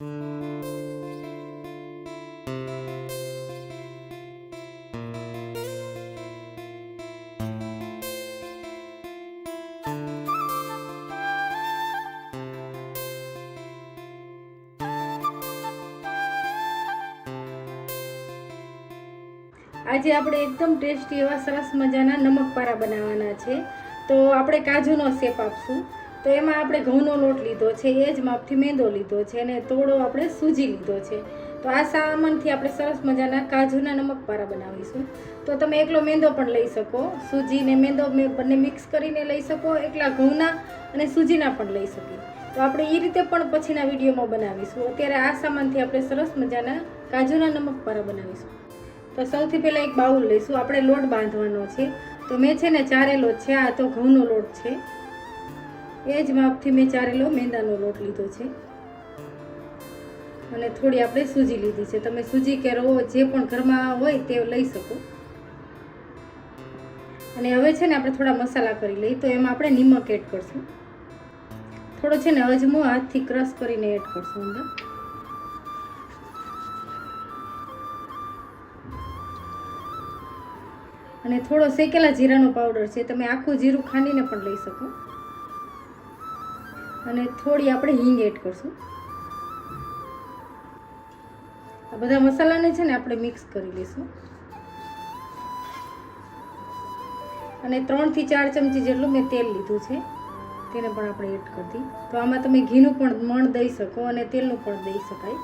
આજે આપણે એકદમ ટેસ્ટી એવા સરસ મજાના નમકપારા બનાવવાના છે. તો આપણે કાજુનો શેપ આપશું. તો એમાં આપણે ઘઉંનો લોટ લીધો છે, એ જ માપથી મેંદો લીધો છે અને તોડો આપણે સૂજી લીધો છે. તો આ સામાનથી આપણે સરસ મજાના કાજુના નમકપારા બનાવીશું. તો તમે એકલો મેંદો પણ લઈ શકો સૂજી ને મેંદો બંને મિક્સ કરીને લઈ શકો, એકલા ઘઉંના અને સૂજીના પણ લઈ શકીએ તો આપણે એ રીતે પણ પછીના વિડીયોમાં બનાવીશું. અત્યારે આ સામાનથી આપણે સરસ મજાના કાજુના નમકપારા બનાવીશું. તો સૌથી પહેલાં એક બાઉલ લઈશું. આપણે લોટ બાંધવાનો છે. તો મેં છે ને ચારેલો છે, આ તો ઘઉંનો લોટ છે. એ જ માપથી મેં ચારેલો મેંદાનો લોટ લીધો છે. અને થોડી આપણે સૂજી લીધી છે. તમે સૂજી કે રવો જે પણ ઘરમાં હોય તે લઈ શકો. અને હવે છે ને આપણે થોડા મસાલા કરી લઈએ. તો એમાં આપણે નિમક એડ કરશું. થોડો છે ને અજમો હાથથી ક્રશ કરીને એડ કરશું અંદર. અને થોડો શેકેલા જીરાનો પાવડર છે. તમે આખું જીરું ખાંડીને પણ લઈ શકો. અને થોડી આપણે હિંગ એડ કરશું. આ બધા મસાલાને છે ને આપણે મિક્સ કરી લઈશું. અને ત્રણથી ચાર ચમચી જેટલું મેં તેલ લીધું છે, તેને પણ આપણે એડ કરી તો આમાં તમે ઘીનું પણ મણ દઈ શકો અને તેલનું પણ દઈ શકાય.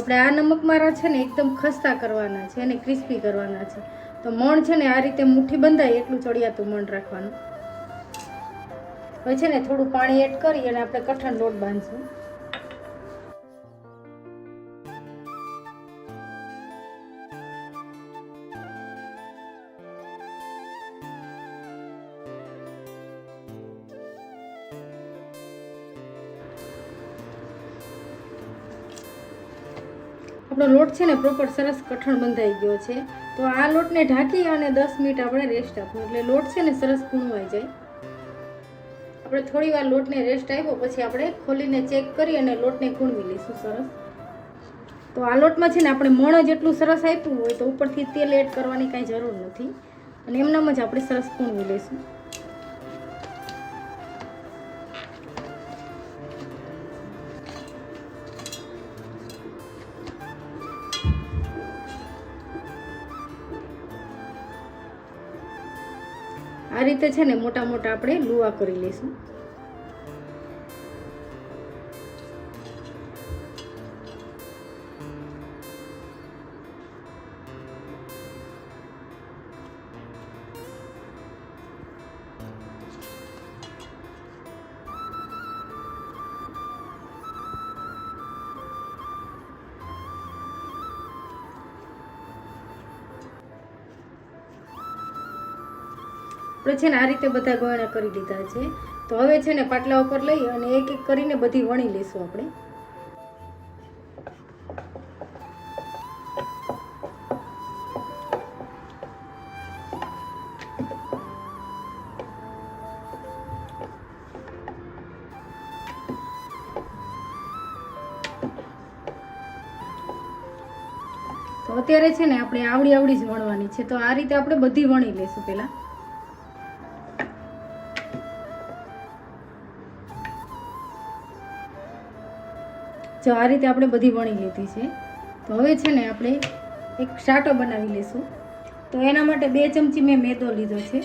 આપણે આ નમક મારા છે ને એકદમ ખસ્તા કરવાના છે અને ક્રિસ્પી કરવાના છે. તો મણ છે ને આ રીતે મુઠ્ઠી બંધાય એટલું ચડિયાતું મણ રાખવાનું. હવે છે ને થોડું પાણી એડ કરી અને આપણે કઠણ લોટ બાંધશું. આપણો લોટ છે ને પ્રોપર સરસ કઠણ બંધાઈ ગયો છે. તો આ લોટને ઢાંકી અને દસ મિનિટ આપણે રેસ્ટ આપવું. એટલે લોટ છે ને સરસ કૂણવાઈ જાય. આપણે થોડી વાર લોટને રેસ્ટ આપ્યો, પછી આપણે ખોલીને ચેક કરી અને લોટને કૂણવી લઈશું સરસ. તો આ લોટમાં છે ને આપણે મણ જેટલું સરસ આપ્યું હોય તો ઉપરથી તેલ એડ કરવાની કાંઈ જરૂર નથી. અને એમનામાં જ આપણે સરસ કૂણવી લઈશું. રીતે છે ને મોટા મોટા આપણે લુવા કરી લઈશું. આપણે છે ને આ રીતે બધા ગોયણા કરી દીધા છે. તો હવે છે ને પાટલા ઉપર લઈ અને એક એક કરીને બધી વણી લઈશું આપણે. તો અત્યારે છે ને આપણે આવડી આવડી જ વણવાની છે. તો આ રીતે આપણે બધી વણી લઈશું પહેલાં. જો આ રીતે આપણે બધી વણી લીધી છે, તો હવે છે ને આપણે એક શાટો બનાવી લઈશું તો એના માટે બે ચમચી મેં મેદો લીધો છે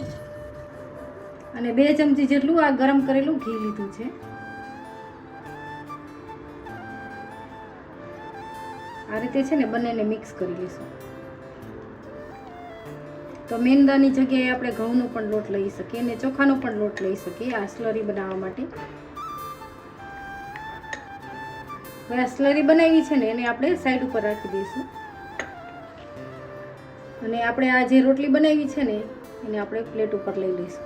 અને બે ચમચી જેટલું આ ગરમ કરેલું ઘી લીધું છે. આ રીતે છે ને બંનેને મિક્સ કરી લઈશું તો મેંદાની જગ્યાએ આપણે ઘઉંનો પણ લોટ લઈ શકીએ અને ચોખાનો પણ લોટ લઈ શકીએ આ સ્લરી બનાવવા માટે. હવે સ્લરી બનાવી છે ને એને આપણે સાઈડ ઉપર રાખી દઈશું. અને આપણે આ જે રોટલી બનાવી છે ને, એને આપણે પ્લેટ ઉપર લઈ લઈશું.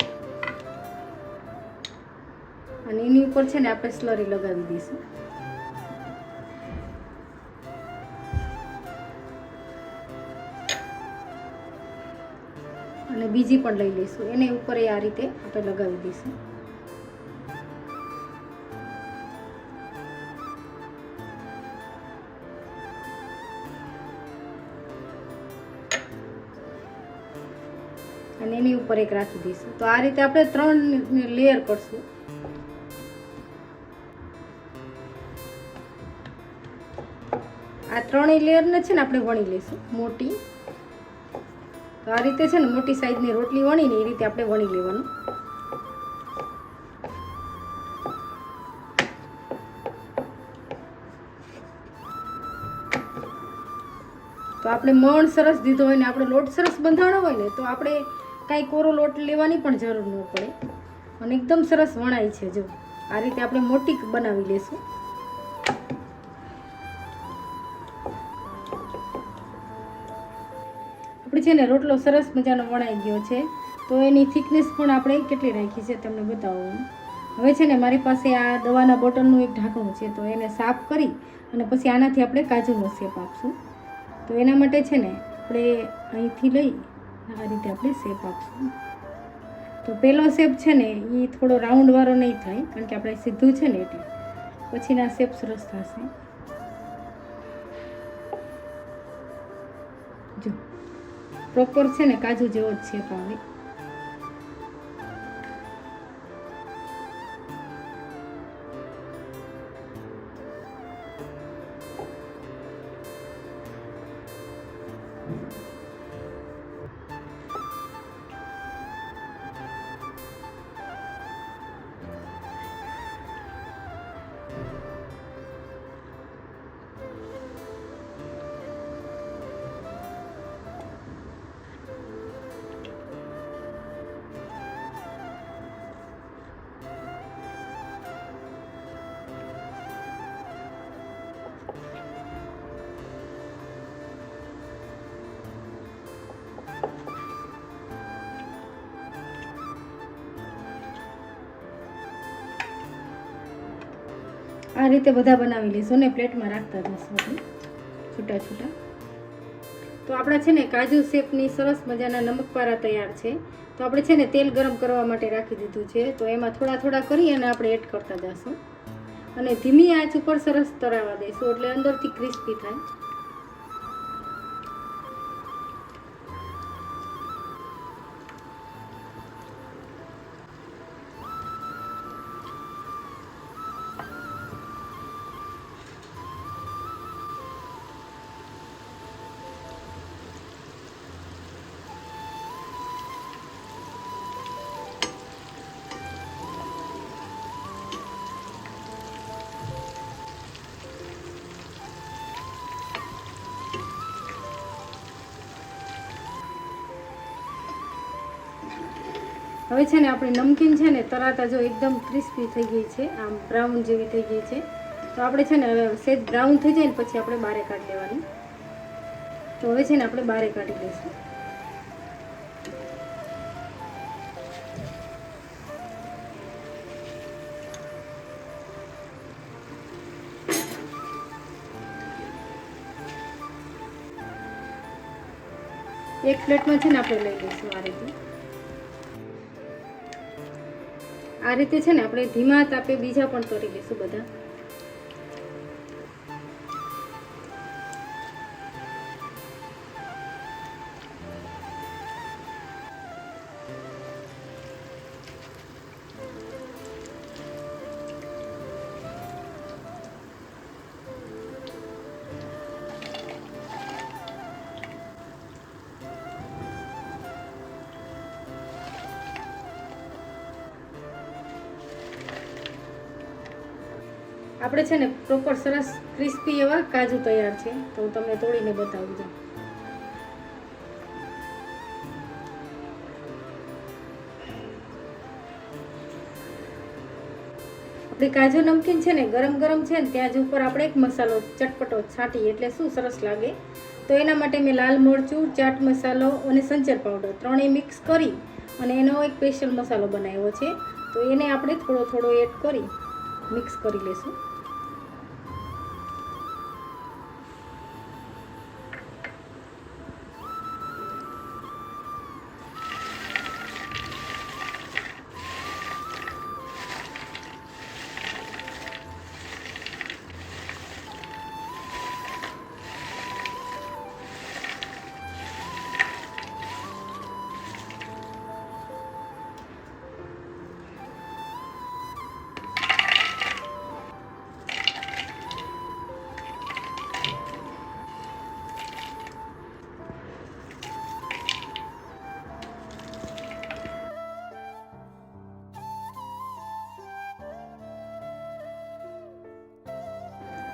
અને એની ઉપર છે ને આપણે સ્લરી લગાવી દઈશું. અને બીજી પણ લઈ લઈશું. એને ઉપર એ આ રીતે આપણે લગાવી દઈશું. અને એની ઉપર એક રાખી દઈશું. તો આ રીતે આપણે ત્રણ લેયર કરશું. આ ત્રણેય લેયરને છે ને આપણે વણી લઈશું. મોટી. તો આ રીતે છે ને મોટી સાઈઝની રોટલી વણીને એ રીતે આપણે વણી લેવાનું. તો આપણે મણ સરસ દીધો હોય ને આપણે લોટ સરસ બંધાણો હોય ને, તો આપણે કાંઈ કોરો લોટ લેવાની પણ જરૂર ન પડે. અને એકદમ સરસ વણાય છે જો. આ રીતે આપણે મોટી બનાવી લેશું. આપણે છે ને રોટલો સરસ મજાનો વણાઈ ગયો છે. તો એની થિકનેસ પણ આપણે કેટલી રાખી છે તમને બતાવું હવે છે ને મારી પાસે આ દવાના બોટલનું એક ઢાંકણું છે, તો એને સાફ કરી અને પછી આનાથી આપણે કાજુનો શેપ આપશું. તો એના માટે છે ને આપણે અહીંથી લઈ આ રીતે આપણે શેપ આપશું. તો પહેલો શેપ છે ને એ થોડો રાઉન્ડવાળો નહીં થાય, કારણ કે આપણે સીધું છે ને એટલે. પછીના શેપ સરસ થશે. જો પ્રોપર છે ને, કાજુ જેવો જ શેપ આવે. આ રીતે બધા બનાવી લઈશું ને પ્લેટમાં રાખતા જશું છૂટા છૂટા. તો આપણા છે ને કાજુ શેપની સરસ મજાના નમકપારા તૈયાર છે. તો આપણે છે ને તેલ ગરમ કરવા માટે રાખી દીધું છે. તો એમાં થોડા થોડા કરી અને આપણે એડ કરતા જશું અને ધીમી આંચ ઉપર સરસ તરાવા દઈશું એટલે અંદરથી ક્રિસ્પી થાય. હવે છે ને આપણી નમકીન છે ને તરાતા જો એકદમ ક્રિસ્પી થઈ ગઈ છે, આમ બ્રાઉન જેવી થઈ ગઈ છે. તો આપણે છે ને હવે સેજ બ્રાઉન થઈ જાય ને પછી આપણે બારે કાઢી લેવાની. તો હવે છે ને આપણે બારે કાઢી લઈશું. એક પ્લેટમાં છે ને આપણે લઈ લઈશું આ રીતે. આ રીતે છે ને આપણે ધીમા તાપે બીજા પણ તરી લઈશું બધા? આપણે છે ને પ્રોપર સરસ ક્રિસ્પી એવા કાજુ તૈયાર છે. તો હું તમને તોડીને બતાવું છું. આપણી કાજુ નમકીન છે ને ગરમ ગરમ છે ને ત્યાં જ ઉપર આપણે એક મસાલો ચટપટો છાંટીએ એટલે શું સરસ લાગે? તો એના માટે મેં લાલ મરચું, ચાટ મસાલો અને સંચર પાવડર ત્રણેય મિક્સ કરી અને એનો એક સ્પેશિયલ મસાલો બનાવ્યો છે. તો એને આપણે થોડો થોડો એડ કરી મિક્સ કરી લઈશું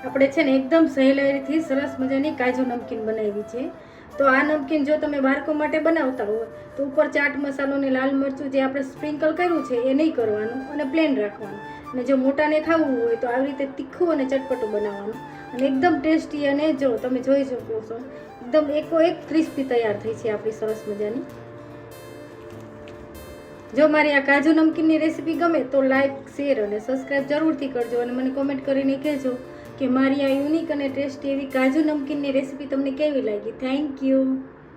આપણે છે ને એકદમ સહેલાઈથી સરસ મજાની કાજુ નમકીન બનાવી છે. તો આ નમકીન જો તમે બાળકો માટે બનાવતા હોય, તો ઉપર ચાટ મસાલો ને લાલ મરચું જે આપણે સ્પ્રિંકલ કર્યું છે, એ નહીં કરવાનું અને પ્લેન રાખવાનું. અને જો મોટાને ખાવું હોય, તો આવી રીતે તીખું અને ચટપટું બનાવવાનું. અને એકદમ ટેસ્ટી અને જો તમે જોઈ શકો છો, એકદમ એકો એક ક્રિસ્પી તૈયાર થઈ છે આપણી સરસ મજાની. જો મારી આ કાજુ નમકીનની રેસીપી ગમે, તો લાઈક, શેર અને સબસ્ક્રાઈબ જરૂરથી કરજો અને મને કોમેન્ટ કરીને કહેજો. કે મારી આ યુનિક અને ટેસ્ટી એવી કાજુ નમકીનની રેસીપી તમને કેવી લાગી? Thank you